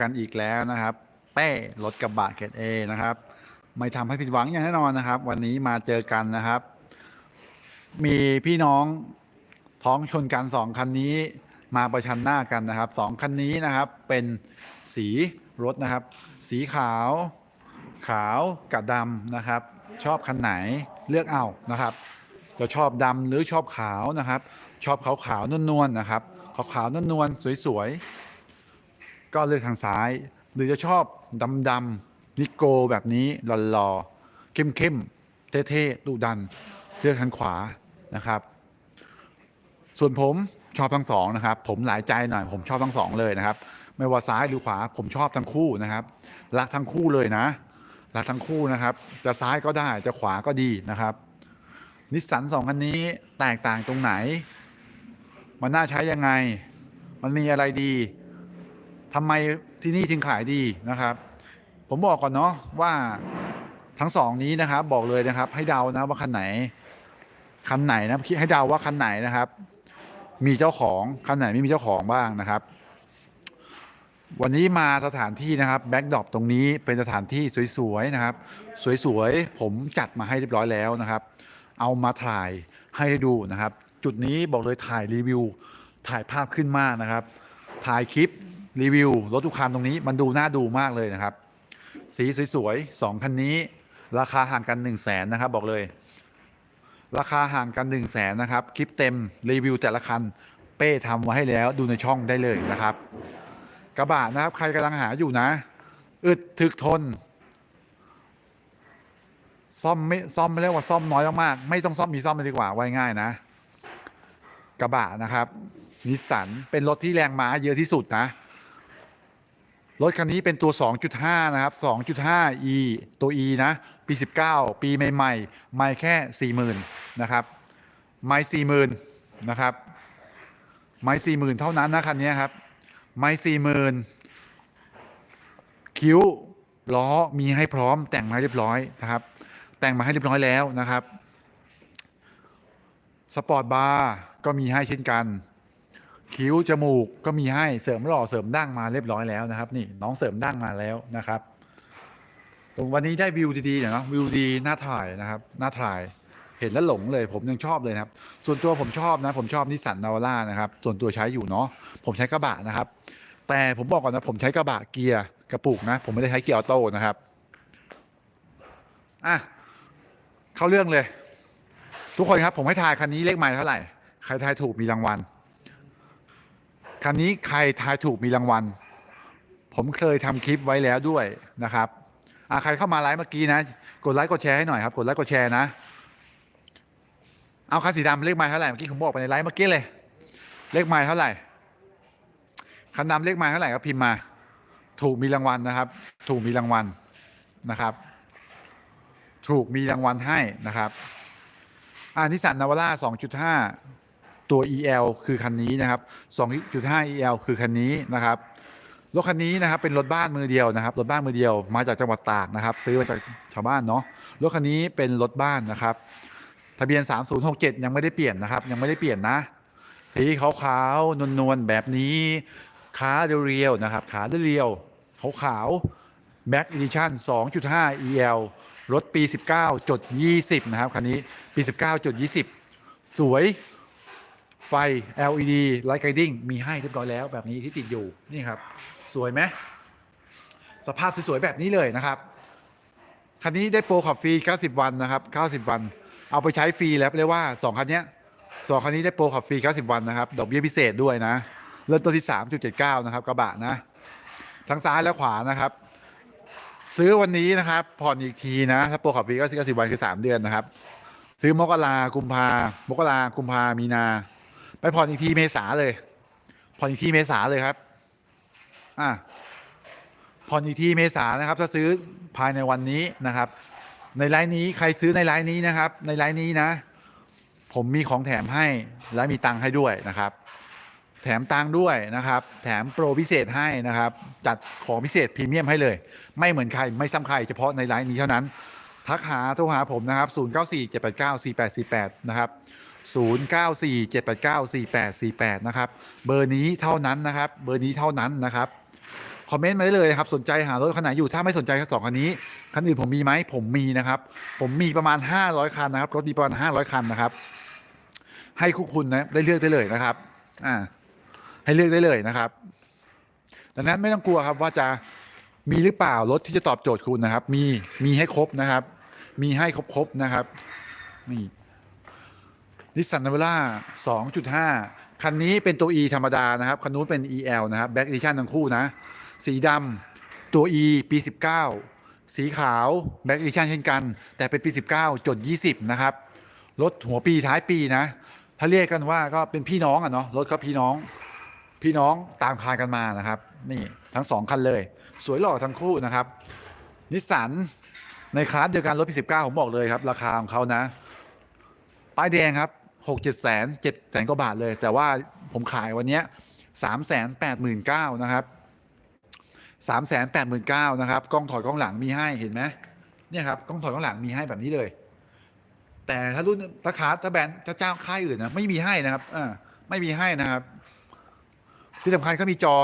กันอีกแล้วนะครับเป้รถกระบะเกรดเอนะครับ ไม่ทำให้ผิดหวังอย่างแน่นอนนะครับ วันนี้มาเจอกันนะครับ มีพี่น้องท้องชนกันสองคันนี้มาประชันหน้ากันนะครับสองคันนี้นะครับ เป็นสีรถนะครับ สีขาว ขาวกับดำนะครับ ชอบคันไหนเลือกเอานะครับจะชอบดำหรือชอบขาวนะครับ ชอบขาวขาวนวลๆนะครับขาวขาวนวลๆสวยๆ ก็เลือกทางซ้าย หรือจะชอบดำดำนิโกแบบนี้หล่อๆเข้มๆเท่ๆดุดัน เลือกทางขวานะครับ ส่วนผมชอบทั้งสองนะครับ ผมหลายใจหน่อย ผมชอบทั้งสองเลยนะครับ ไม่ว่าซ้ายหรือขวา ผมชอบทั้งคู่นะครับรักทั้งคู่เลยนะรักทั้งคู่นะครับ จะซ้ายก็ได้จะขวาก็ดีนะครับนิสสันสองคันนี้แตกต่างตรงไหน มันน่าใช้ยังไง มันมีอะไรดี ทำไมที่นี่ถึงขายดีนะครับ ผมบอกก่อนเนาะว่าทั้งสองนี้นะครับ บอกเลยนะครับ ให้เดานะว่าคันไหน คันไหนนะคิดให้เดาว่าคันไหนนะครับ มีเจ้าของคันไหนไม่มีเจ้าของบ้างนะครับ วันนี้มาสถานที่นะครับแบ็กดรอปตรงนี้เป็นสถานที่สวยๆนะครับ สวยๆผมจัดมาให้เรียบร้อยแล้วนะครับ เอามาถ่ายให้ดูนะครับ จุดนี้บอกเลยถ่ายรีวิวถ่ายภาพขึ้นมากนะครับ ถ่ายคลิป รีวิวรถทุกคันตรงนี้มันดูน่าดูมากเลยนะครับ สีสวยๆสองคันนี้ ราคาห่างกัน1นึ่งแสนนะครับบอกเลย ราคาห่างกัน1นึ่งแสนนะครับ คลิปเต็มรีวิวแต่ละคัน เป้ทำไว้ให้แล้วดูในช่องได้เลยนะครับ กระบะนะครับใครกำลังหาอยู่นะ อึดถึกทน ซ่อมไม่ซ่อมไม่เรียกว่าซ่อมน้อยมากๆไม่ต้องซ่อมมีซ่อมเลยดีกว่าไว้ง่ายนะ กระบะนะครับนิสสันเป็นรถที่แรงม้าเยอะที่สุดนะ รถคันนี้เป็นตัว 2.5 นะครับ 2.5 e ตัว e นะ ปี 19 ปีใหม่ๆ ไม่แค่ 40,000 นะครับ ไม่ 40,000 นะครับ ไม่ 40,000 เท่านั้นนะคันนี้ครับ ไม่ 40,000 คิ้ว ล้อ มีให้พร้อม แต่งมาเรียบร้อยนะครับ แต่งมาให้เรียบร้อยแล้วนะครับ สปอร์ตบาร์ ก็มีให้เช่นกัน คิ้วจมูกก็มีให้เสริมหล่อเสริมดั้งมาเรียบร้อยแล้วนะครับ นี่น้องเสริมดั้งมาแล้วนะครับตรงวันนี้ได้วิวดีๆเนาะวิวดีน่าถ่ายนะครับน่าถ่ายเห็นแล้วหลงเลยผมยังชอบเลยนะครับส่วนตัวผมชอบนะ ผมชอบนิสสันนาวาร่านะครับส่วนตัวใช้อยู่เนาะผมใช้กระบะนะครับ แต่ผมบอกก่อนนะผมใช้กระบะเกียร์กระปุกนะ ผมไม่ได้ใช้เกียร์ออโต้นะครับอะเข้าเรื่องเลย ทุกคนครับ ผมให้ทายคันนี้เลขไมล์เท่าไหร่ใครทายถูกมีรางวัล คันนี้ใครทายถูกมีรางวัล ผมเคยทำคลิปไว้แล้วด้วยนะครับใครเข้ามาไลฟ์เมื่อกี้นะ กดไลค์กดแชร์ให้หน่อยครับ กดไลค์กดแชร์นะ เอาคันสีดำเลขไม้เท่าไหร่ เมื่อกี้ผมบอกไปในไลฟ์เมื่อกี้เลย เลขไม้เท่าไหร่ คันดำเลขไม้เท่าไหร่ก็พิมพ์มา ถูกมีรางวัลนะครับ ถูกมีรางวัลนะครับ ถูกมีรางวัลให้นะครับ อ่านิสสันนาวาร่า2.5 ตัว EL คือคันนี้นะครับ2.5 EL คือคันนี้นะครับรถคันนี้นะครับเป็นรถบ้านมือเดียวนะครับรถบ้านมือเดียวมาจากจังหวัดตากนะครับ ซื้อมาจากชาวบ้านเนาะรถคันนี้เป็นรถบ้านนะครับ ทะเบียน 3067 ยังไม่ได้เปลี่ยนนะครับ ยังไม่ได้เปลี่ยนนะ สีขาวๆนวลๆแบบนี้ขาเรียวๆนะครับขาเรียวๆขาวๆ Back Edition 2.5 EL รถปี 19จด20 นะครับคันนี้ปี 19จด20 สวย ไฟ LED Light Guiding มีให้เรียบร้อยแล้วแบบนี้ที่ติดอยู่นี่ครับ สวยไหมสภาพสวยๆแบบนี้เลยนะครับ คันนี้ได้โปรขับฟรี 90 วันนะครับ 90 วัน เอาไปใช้ฟรีแล้วเรียกว่า 2 คันเนี้ยสองคันนี้ได้โปรขับฟรี 90 วันนะครับ ดอกเบี้ยพิเศษด้วยนะ เริ่มต้นที่ 3.79 นะครับกระบะนะ ทั้งซ้ายและขวานะครับ ซื้อวันนี้นะครับผ่อนอีกทีนะ ถ้าโปรขับฟรีก็90 วันคือ 3 เดือนนะครับ ซื้อมกรากุมภามกรากุมภามีนา ไปผ่อนอีกทีเมษาเลย ผ่อนอีกทีเมษาเลยครับ อะผ่อนอีกทีเมษานะครับ ถ้าซื้อภายในวันนี้นะครับ ในไลน์นี้ใครซื้อในไลน์นี้นะครับ ในไลน์นี้นะ ผมมีของแถมให้และมีตังค์ให้ด้วยนะครับ แถมตังค์ด้วยนะครับ แถมโปรพิเศษให้นะครับ จัดของพิเศษพรีเมียมให้เลย ไม่เหมือนใครไม่ซ้ำใครเฉพาะในไลน์นี้เท่านั้น ทักหาโทรหาผมนะครับ 0947894848 นะครับ 0947894848 นะครับ เบอร์นี้เท่านั้นนะครับ เบอร์นี้เท่านั้นนะครับ คอมเมนต์มาได้เลยครับ สนใจหารถคันไหนอยู่ ถ้าไม่สนใจคันสองคันนี้ คันอื่นผมมีไหม ผมมีนะครับ ผมมีประมาณ 500 คันนะครับ รถมีประมาณ 500 คันนะครับ ให้คุกคุณนะได้เลือกได้เลยนะครับ อ่า ให้เลือกได้เลยนะครับ ดังนั้นไม่ต้องกลัวครับว่าจะมีหรือเปล่ารถที่จะตอบโจทย์คุณนะครับ มี มีให้ครบนะครับ มีให้ครบๆนะครับ นี่ นิสสันนาวล่า2.5 คันนี้เป็นตัว E ธรรมดานะครับ คันนู้นเป็น EL นะครับ Back Edition ทั้งคู่นะ สีดำตัว E ปี 19 สีขาว Back Edition เช่นกัน แต่เป็นปี 19 จด 20 นะครับ รถหัวปีท้ายปีนะ ถ้าเรียกกันว่าก็เป็นพี่น้องอะเนาะรถก็พี่น้องพี่น้องตามคานกันมานะครับ นี่ทั้งสองคันเลย สวยหล่อทั้งคู่นะครับนิสสันในคลาสเดียวกันรถปี19ผมบอกเลยครับ ราคาของเขานะ ป้ายแดงครับ หกเจ็ดแสนเจ็ดแสนกว่าบาทเลย แต่ว่าผมขายวันนี้สามแสนแปดหมื่นเก้านะครับสามแสนแปดหมื่นเก้านะครับกล้องถอดกล้องหลังมีให้เห็นไหมเนี่ยครับกล้องถอดกล้องหลังมีให้แบบนี้เลย แต่ถ้ารุ่นราคาถ้าแบรนด์ถ้าเจ้าค่ายอื่นนะไม่มีให้นะครับอ่าไม่มีให้นะครับ ที่สำคัญก็มีจอ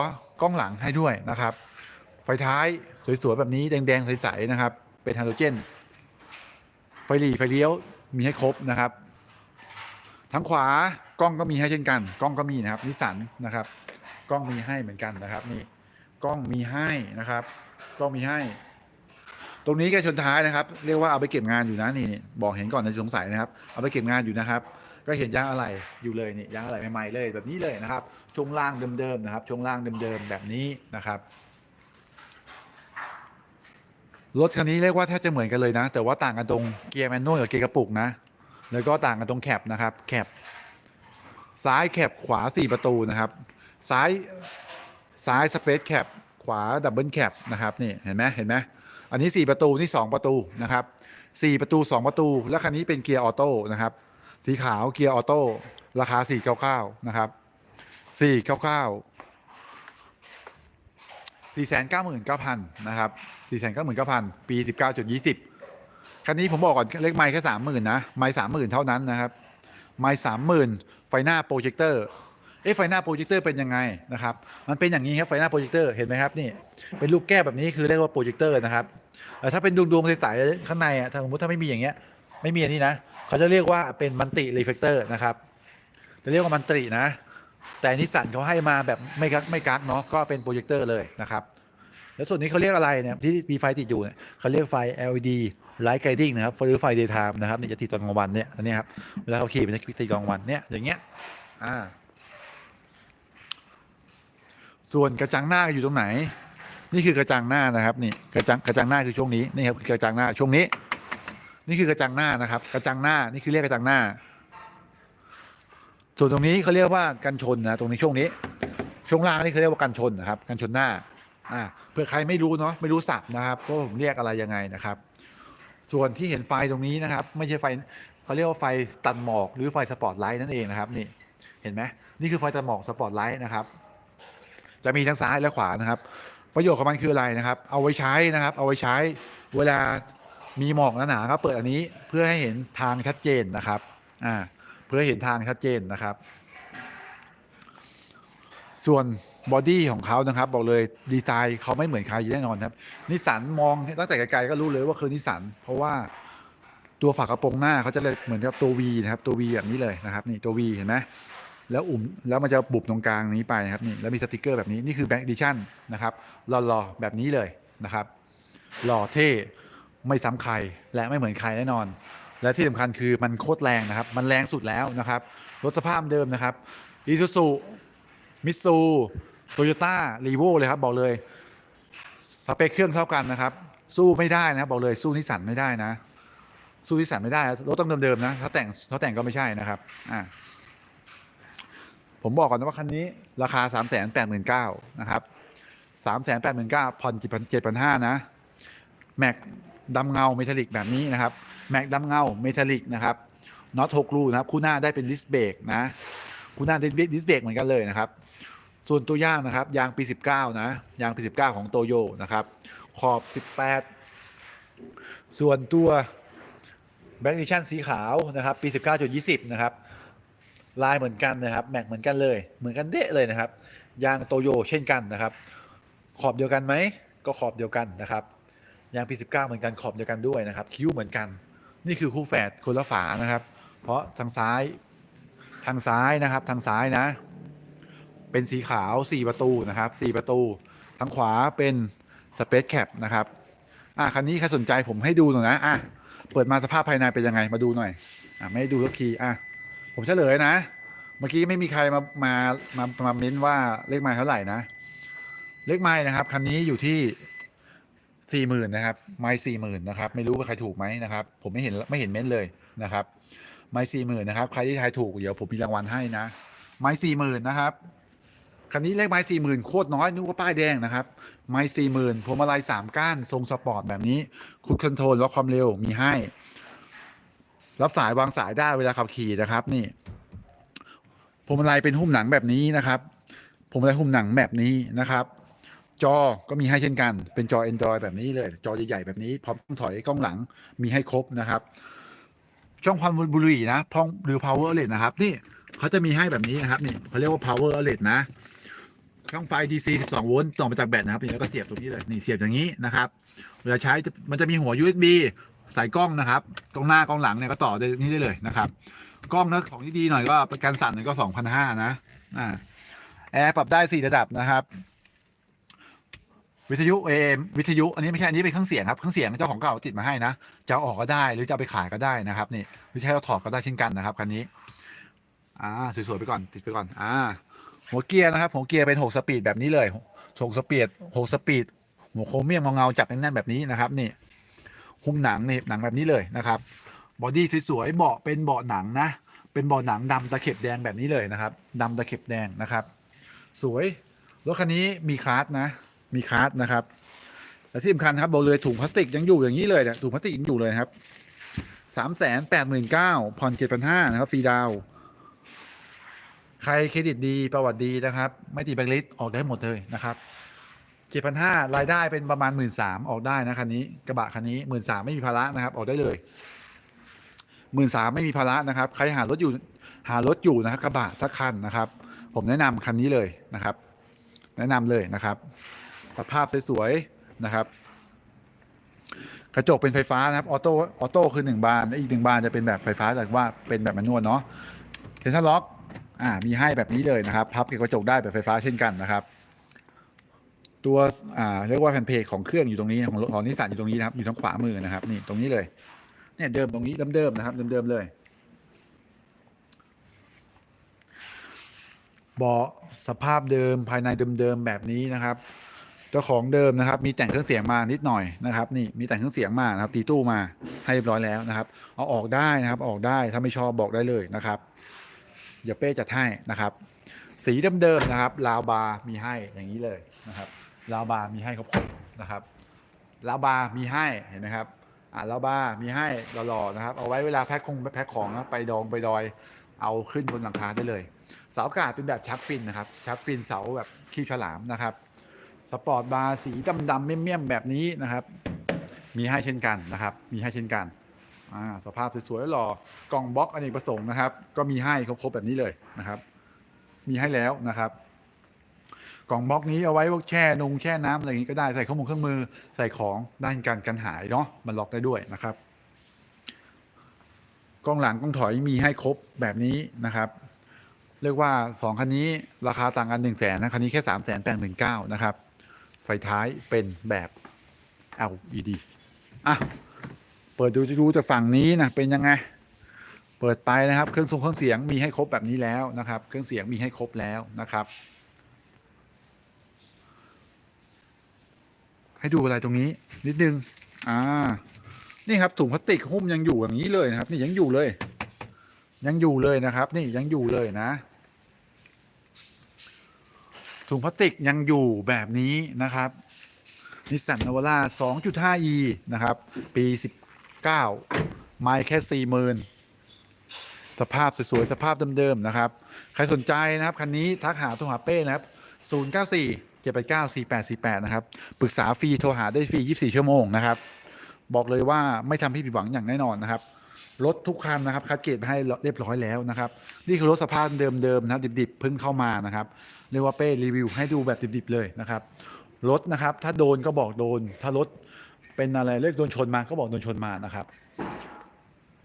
กล้องหลังให้ด้วยนะครับ ไฟท้ายสวยๆแบบนี้แดงๆใสๆนะครับ เป็นไฮโดรเจน ไฟหลีไฟเลี้ยวมีให้ครบนะครับ ทั้งขวากล้องก็มีให้เช่นกัน กล้องก็มีนะครับนิสสันนะครับกล้องมีให้เหมือนกันนะครับนี่กล้องมีให้นะครับกล้องมีให้ ตรงนี้ก็ชนท้ายนะครับ เรียกว่าเอาไปเก็บงานอยู่นะนี่บอกเห็นก่อนในสงสัยนะครับ เอาไปเก็บงานอยู่นะครับ ก็เห็นยางอะไหล่อยู่เลยนี่ยางอะไหล่ใหม่ๆเลยแบบนี้เลยนะครับช่วงล่างเดิมๆนะครับช่วงล่างเดิมๆแบบนี้นะครับรถคันนี้เรียกว่าแทบจะเหมือนกันเลยนะ แต่ว่าต่างกันตรงเกียร์แมนนวลกับเกียร์กระปุกนะ แล้วก็ต่างกันตรงแคปนะครับแคปซ้ายแคปขวา 4 ประตูนะครับ ซ้ายซ้ายสเปซแคปขวาดับเบิลแคปนะครับนี่เห็นไหมเห็นไหมอันนี้ 4 ประตูนี่ 2 ประตูนะครับ4ประตู 2 ประตู แล้วคันนี้เป็นเกียร์ออโต้นะครับสีขาวเกียร์ออโต้ราคา 499นะครับ499 499,000 นะครับ 499,000 ปี 19.20 คันนี้ผมบอกก่อนเลขไม้แค่30,000นนะไม้30,000เท่านั้นนะครับไม้30,000ไฟหน้าโปรเจคเตอร์เอ๊ะไฟหน้าโปรเจคเตอร์เป็นยังไงนะครับมันเป็นอย่างนี้ครับไฟหน้าโปรเจคเตอร์เห็นไหมครับนี่เป็นลูกแก้วแบบนี้คือเรียกว่าโปรเจคเตอร์นะครับเอ่ถ้าเป็นดวงๆใสๆข้างในอะถ้าสมมติถ้าไม่มีอย่างเงี้ยไม่มีอันนี้นะเขาจะเรียกว่าเป็นมันติรีเฟกเตอร์นะครับจะเรียกว่ามันตินะ แต่นิสสันเขาให้มาแบบไม่กักไม่กักเนาะก็เป็นโปรเจคเตอร์เลยนะครับแล้วส่วนนี้เขาเรียกอะไรเนี่ยที่มีไฟติดอยู่เนี่ยเขาเรียกไฟ LED light guiding นะครับหรือไฟ daytime นะครับเนี่ยจะติดตอนกลางวันเนี่ยอันนี้ครับเวลาเขาขี่มันจะติดกลางวันเนี่ยอย่างเงี้ยอ่าส่วนกระจังหน้าอยู่ตรงไหน นี่คือกระจังหน้านะครับนี่กระจังกระจังหน้าคือช่วงนี้นี่ครับคือกระจังหน้าช่วงนี้ นี่คือกระจังหน้านะครับ กระจังหน้านี่คือเรียกกระจังหน้า ส่วนตรงนี้เขาเรียกว่ากันชนนะตรงนี้ช่วงนี้ ช่วงล่างนี่เขาเรียกว่ากันชนนะครับ กันชนหน้าอ่าเผื่อใครไม่รู้เนาะไม่รู้ศัพท์นะครับว่าผมเรียกอะไรยังไงนะครับ ส่วนที่เห็นไฟตรงนี้นะครับ ไม่ใช่ไฟเขาเรียกว่าไฟตัดหมอกหรือไฟสปอตไลท์นั่นเองนะครับนี่เห็นไหมนี่คือไฟตัดหมอกสปอตไลท์นะครับ จะมีทั้งซ้ายและขวานะครับ ประโยชน์ของมันคืออะไรนะครับ เอาไว้ใช้นะครับ เอาไว้ใช้เวลามีหมอกหนาๆก็เปิดอันนี้เพื่อให้เห็นทางชัดเจนนะครับอ่าเพื่อเห็นทางชัดเจนนะครับ ส่วน บอดี้ของเขานะครับ บอกเลยดีไซน์เขาไม่เหมือนใครแน่นอนครับนิสสันมองตั้งแต่ไกลๆก็รู้เลยว่าคือนิสสันเพราะว่าตัวฝากระโปรงหน้าเขาจะเลยเหมือนกับตัว V นะครับ ตัว V แบบนี้เลยนะครับ นี่ตัว V เห็นไหมแล้วอุ่มแล้วมันจะบุบตรงกลางนี้ไปนะครับนี่แล้วมีสติกเกอร์แบบนี้นี่คือแบงค์ดิชั่นนะครับหล่อๆแบบนี้เลยนะครับหล่อเท่ไม่ซ้ำใครและไม่เหมือนใครแน่นอน และที่สำคัญคือมันโคตรแรงนะครับ มันแรงสุดแล้วนะครับรถสภาพเดิมนะครับอีซูซูมิซู โตโยต้ารีโวเลยครับ บอกเลย สเปคเครื่องเท่ากันนะครับ สู้ไม่ได้นะ บอกเลยสู้นิสสันไม่ได้นะ สู้นิสสันไม่ได้ รถต้องเดิมๆนะถ้าแต่งถ้าแต่งก็ไม่ใช่นะครับอ่าผมบอกก่อนนะว่าคันนี้ราคา 3 8 9 0 0 0นะครับ 3 8 9 0 0 0ผ่อน7,500นะ แม็กดำเงาเมทัลลิกแบบนี้นะครับ แม็กดำเงาเมทัลลิกนะครับน็อต6รูนะครับ คู่หน้าได้เป็นลิสเบรกนะคุณน่าไดิสเบรกเหมือนกันเลยนะครับ ส่วนตัวย่างนะครับ ยางปี 19 นะ ยางปี 19 ของโตโยนะครับ ขอบ 18 ส่วนตัวแบงค์ดิชั่นสีขาวนะครับ ปี 19.20 นะครับ ลายเหมือนกันนะครับ แม็กเหมือนกันเลย เหมือนกันเดะเลยนะครับ ยางโตโยเช่นกันนะครับ ขอบเดียวกันไหม ก็ขอบเดียวกันนะครับ ยาง P19 เหมือนกัน ขอบเดียวกันด้วยนะครับ คิ้วเหมือนกัน นี่คือคู่แฝดคนละฝานะครับ เพราะทางซ้าย ทางซ้ายนะครับ ทางซ้ายนะ เป็นสีขาว 4 ประตูนะครับ 4 ประตู ทางขวาเป็นสเปซแคปนะครับ อะคันนี้ใครสนใจผมให้ดูหน่อยนะ อะ เปิดมาสภาพภายในเป็นยังไง มาดูหน่อย อะ ไม่ให้ดูสักทีอะ ผมเฉลยนะ เมื่อกี้ไม่มีใครมา มา มา มาเม้นว่าเลขไม้เท่าไหร่นะ เลขไม้นะครับ คันนี้อยู่ที่สี่หมื่นนะครับ ไม้สี่หมื่นนะครับ ไม่รู้ว่าใครถูกไหมนะครับ ผมไม่เห็นไม่เห็นเม้นเลยนะครับ ไม้สี่หมื่นนะครับ ใครที่ทายถูกเดี๋ยวผมมีรางวัลให้นะ ไม้สี่หมื่นนะครับ คันนี้เลขไม้สี่หมื่นโคตรน้อยนึกว่าป้ายแดงนะครับ ไม้สี่หมื่นพวงมาลัยสามก้านทรงสปอร์ตแบบนี้คุดคอนโทรลล็อกความเร็วมีให้ รับสายวางสายได้เวลาขับขี่นะครับ นี่พวงมาลัยเป็นหุ้มหนังแบบนี้นะครับพวงมาลัยหุ้มหนังแบบนี้นะครับ จอก็มีให้เช่นกัน เป็นจอ Android แบบนี้เลย จอใหญ่ๆแบบนี้ พร้อมถอยกล้องหลังมีให้ครบนะครับ ช่องความบุหรี่นะพอมหรือ power outlet นะครับ นี่เขาจะมีให้แบบนี้นะครับ นี่เขาเรียกว่า power outlet นะ ช่องไฟ DC 12 โวลต์ต่อมาจากแบตนะครับนี่แล้วก็เสียบตรงนี้เลยนี่เสียบอย่างนี้นะครับเวลาใช้จะมันจะมีหัว USB ใส่กล้องนะครับกล้องหน้ากล้องหลังเนี่ยก็ต่อได้นี่ได้เลยนะครับกล้องนะของที่ดีหน่อยก็ประกันสั่นหน่อยก็2,500นะอ่าแอร์ปรับได้4ระดับนะครับ วิทยุเอมวิทยุอันนี้ไม่ใช่อันนี้เป็นเครื่องเสียงครับเครื่องเสียงเจ้าของเก่าติดมาให้นะจะเอาออกก็ได้หรือจะเอาไปขายก็ได้นะครับนี่หรือใช้เราถอดก็ได้เช่นกันนะครับคันนี้อ่าสวยๆไปก่อนติดไปก่อนอ่า หัวเกียร์นะครับหัวเกียร์เป็น 6 สปีดแบบนี้เลย6สปีด6สปีดหัวโครเมียมเงาจับแน่นๆแบบนี้นะครับนี่หุ้มหนังนี่หนังแบบนี้เลยนะครับบอดี้สวยๆเบาะเป็นเบาะหนังนะเป็นเบาะหนังดำตะเข็บแดงแบบนี้เลยนะครับดำตะเข็บแดงนะครับ สวยรถคันนี้มีคาร์ดนะมีคาร์ดนะครับและที่สำคัญครับบอกเลยถุงพลาสติกยังอยู่อย่างนี้เลยเนี่ยถุงพลาสติกยังอยู่เลยครับสามแสนแปดหมื่นเก้าผ่อนเจ็ดพันห้านะครับฟรีดาว ใครเครดิตดีประวัติดีนะครับ ไม่ติดแบงค์ลิสต์ออกได้หมดเลยนะครับเจ็ดพันห้ารายได้เป็นประมาณหมื่นสามออกได้นะคันนี้กระบะคันนี้หมื่นสามไม่มีภาระนะครับ ออกได้เลยหมื่นสามไม่มีภาระนะครับ ใครหารถอยู่หารถอยู่นะครับกระบะสักคันนะครับ ผมแนะนำคันนี้เลยนะครับ แนะนำเลยนะครับ สภาพสวยๆนะครับ กระจกเป็นไฟฟ้านะครับออโต้ออโต้คือหนึ่งบานอีกหนึ่งบานจะเป็นแบบไฟฟ้าแต่ว่าเป็นแบบแมนนวลเนาะเทนเซอร์ล็อก อ่ามีให้แบบนี้เลยนะครับ พับเก็บกระจกได้แบบไฟฟ้าเช่นกันนะครับ ตัวอ่าเรียกว่าแผ่นเพจของเครื่องอยู่ตรงนี้ของรถของนิสสันอยู่ตรงนี้นะครับอยู่ทางขวามือนะครับ นี่ตรงนี้เลย เนี่ยเดิมตรงนี้เดิมๆนะครับเดิมๆเลยเบาะสภาพเดิมภายในเดิมๆแบบนี้นะครับเจ้าของเดิมนะครับ มีแต่งเครื่องเสียงมานิดหน่อยนะครับ นี่มีแต่งเครื่องเสียงมานะครับ ตีตู้มาให้เรียบร้อยแล้วนะครับ เอาออกได้นะครับ ออกได้ถ้าไม่ชอบบอกได้เลยนะครับ เดี๋ยวเป้จัดให้นะครับ สีเดิมๆนะครับ ลาวบาร์มีให้อย่างนี้เลยนะครับ ลาวบาร์มีให้ครบนะครับ ลาวบาร์มีให้เห็นไหมครับอ่าลาวบาร์มีให้หล่อๆนะครับ เอาไว้เวลาแพ็คคงแพ็คของนะไปดองไปดอย เอาขึ้นบนหลังคาได้เลย เสาอากาศเป็นแบบชักฟินนะครับชักฟินเสาแบบคีบฉลามนะครับสปอร์ตบาร์สีดำดำๆเมี่ยมๆแบบนี้นะครับ มีให้เช่นกันนะครับ มีให้เช่นกัน อ่าสภาพสวยๆหล่อกล่องบล็อกอเนกประสงค์นะครับ ก็มีให้ครบๆแบบนี้เลยนะครับ มีให้แล้วนะครับ กล่องบล็อกนี้เอาไว้พวกแช่นงแช่น้ำอะไรอย่างนี้ก็ได้ใส่ข้อมูลเครื่องมือใส่ของด้านการกันหายเนาะมันล็อกได้ด้วยนะครับกล้องหลังกล้องถอยมีให้ครบแบบนี้นะครับเรียกว่า 2 คันนี้ราคาต่างกัน1นึ่งแสนนะคันนี้แค่3 8 9 0 0 0นะครับ ไฟท้ายเป็นแบบ LED อะ เปิดดูจะดูจากฝั่งนี้นะเป็นยังไง เปิดไปนะครับเครื่องทรงเครื่องเสียงมีให้ครบแบบนี้แล้วนะครับ เครื่องเสียงมีให้ครบแล้วนะครับ ให้ดูอะไรตรงนี้ นิดนึง อ่า นี่ครับถุงพลาสติกหุ้มยังอยู่อย่างนี้เลยนะครับ นี่ยังอยู่เลย ยังอยู่เลยนะครับ นี่ยังอยู่เลยนะถุงพลาสติกยังอยู่แบบนี้นะครับนิสสันนาวาร่า 2.5e นะครับ ปี 9ไม่แค่40,000สภาพสวยๆสภาพเดิมๆนะครับ ใครสนใจนะครับคันนี้ทักหาโทรหาเป้นะครับ 094 789 4848 นะครับปรึกษาฟรีโทรหาได้ฟรี 24 ชั่วโมงนะครับ บอกเลยว่าไม่ทำให้ผิดหวังอย่างแน่นอนนะครับรถทุกคันนะครับคัดเกรดให้เรียบร้อยแล้วนะครับ นี่คือรถสภาพเดิมๆนะครับดิบๆเพิ่งเข้ามานะครับเรียกว่าเป้รีวิวให้ดูแบบดิบๆเลยนะครับรถนะครับถ้าโดนก็บอกโดน ถ้ารถ เป็นอะไรเรียกโดนชนมาก็บอกโดนชนมานะครับ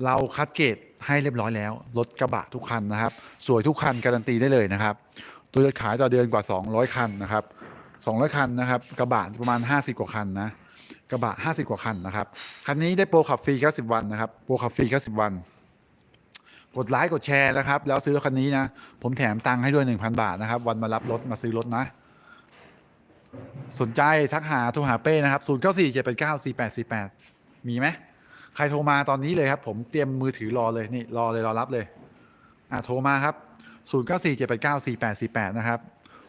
เราคัดเกรดให้เรียบร้อยแล้วรถกระบะทุกคันนะครับ สวยทุกคันการันตีได้เลยนะครับตัวจะขายต่อเดือนกว่า 200 คันนะครับ 200 คันนะครับ กระบะประมาณ 50 กว่าคันนะกระบะ 50 กว่าคันนะครับคันนี้ได้โปรขับฟรี90วันนะครับโปรขับฟรี90วัน กดไลค์กดแชร์นะครับ แล้วซื้อคันนี้นะ ผมแถมตังค์ให้ด้วย 1,000 บาทนะครับ วันมารับรถมาซื้อรถนะ สนใจทักหาโทรหาเป้นะครับ0 9 4 7 8 9 4 8 4 8 มีไหมใครโทรมาตอนนี้เลยครับ ผมเตรียมมือถือรอเลยนี่รอเลยรอรับเลยอะโทรมาครับ 0 9 4 7 8 9 4 8 4 8 นะครับ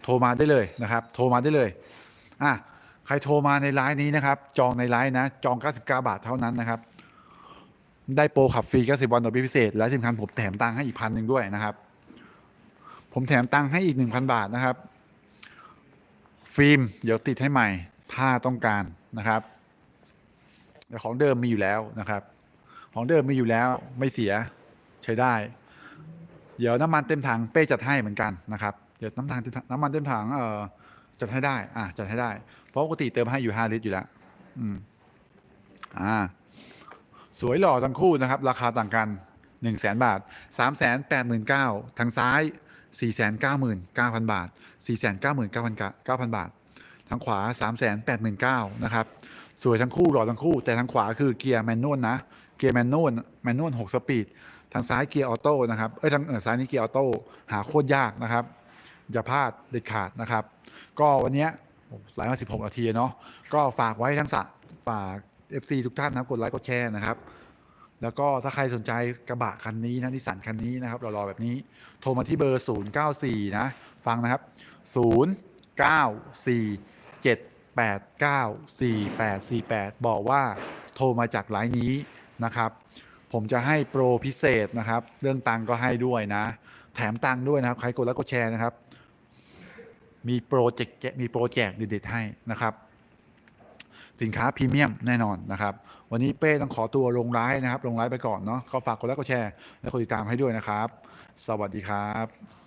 โทรมาได้เลยนะครับ โทรมาได้เลยอะใครโทรมาในไลน์นี้นะครับ จองในไลน์นะ จอง 99 บาทเท่านั้นนะครับ ได้โปรขับฟรี90วันโดยพิเศษ และสำคัญผมแถมตังค์ให้อีกพันหนึ่งด้วยนะครับ ผมแถมตังค์ให้อีก 1,000 บาทนะครับ ฟิล์มเดี๋ยวติดให้ใหม่ถ้าต้องการนะครับแต่ของเดิมมีอยู่แล้วนะครับ ของเดิมมีอยู่แล้วไม่เสียใช้ได้ เดี๋ยวน้ำมันเต็มถังเป้จัดให้เหมือนกันนะครับเดี๋ยวน้ำถังน้ำมันเต็มถังเอ่อจัดให้ได้อะจัดให้ได้ เพราะปกติเติมให้อยู่5ลิตรอยู่แล้วอืมอ่าสวยหล่อทั้งคู่นะครับ ราคาต่างกัน 1 0 0 0 0แบาท 3 8 9 0 0 0ทางซ้าย 4 9 9 0 0 0 บาท 4 9 9 9 0 0 บาท ทางขวา 3 8 9 0 0 0นะครับ สวยทั้งคู่หล่อทั้งคู่ แต่ทางขวาคือเกียร์แมนนวลนะ เกียร์แมนนวลแมนนวล6สปีด ทางซ้ายเกียร์ออโต้นะครับ เอ้ยทางเออซ้ายนี่เกียร์ออโต้ หาโคตรยากนะครับ อย่าพลาดเด็ดขาดนะครับ ก็วันนี้สายมา 16 นาทีเนาะ ก็ฝากไว้ทั้งสะฝาก FC ทุกท่านนะ กดไลค์ กดแชร์นะครับ แล้วก็ถ้าใครสนใจกระบะคันนี้นะนิสสันคันนี้นะครับรอๆแบบนี้ โทรมาที่เบอร์ 094 นะ ฟังนะครับ 0947894848 บอกว่าโทรมาจากไลน์นี้นะครับ ผมจะให้โปรพิเศษนะครับ เรื่องตังก็ให้ด้วยนะ แถมตังด้วยนะครับ ใครกดแล้วกดแชร์นะครับ มีโปรเจกต์มีโปรแจกเด็ดๆให้นะครับ สินค้าพรีเมียมแน่นอนนะครับ วันนี้เป้ต้องขอตัวลงไลน์นะครับ ลงไลน์ไปก่อนเนาะก็ฝากกดไลค์กดแชร์และกดติดตามให้ด้วยนะครับ สวัสดีครับ